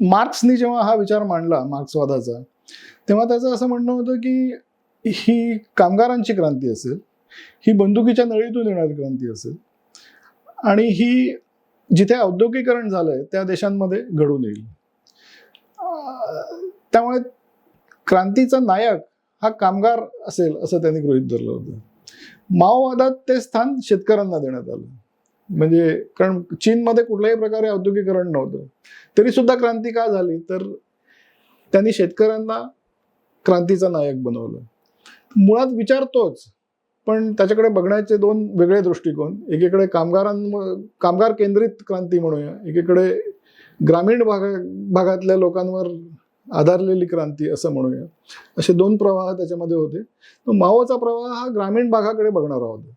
मार्क्सनी जेव्हा हा विचार मांडला मार्क्सवादाचा तेव्हा त्याचं असं म्हणणं होतं की ही कामगारांची क्रांती असेल ही बंदुकीच्या नळीतून येणारी क्रांती असेल आणि ही जिथे औद्योगिकरण झालंय त्या देशांमध्ये घडून येईल. त्यामुळे क्रांतीचा नायक हा कामगार असेल असं त्यांनी गृहीत धरलं होतं. माओवादात ते स्थान शेतकऱ्यांना देण्यात आलं. म्हणजे कारण चीनमध्ये कुठल्याही प्रकारे औद्योगिकरण नव्हतं. तरी सुद्धा क्रांती का झाली? तर त्यांनी शेतकऱ्यांना क्रांतीचा नायक बनवलं. मुळात विचार तोच पण त्याच्याकडे बघण्याचे दोन वेगळे दृष्टिकोन. एकीकडे कामगारां कामगार केंद्रित क्रांती म्हणूया. एकीकडे ग्रामीण भागा भागातल्या लोकांवर आधारलेली क्रांती असं म्हणूया. असे दोन प्रवाह त्याच्यामध्ये होते. तर माओचा प्रवाह हा ग्रामीण भागाकडे बघणारा होता.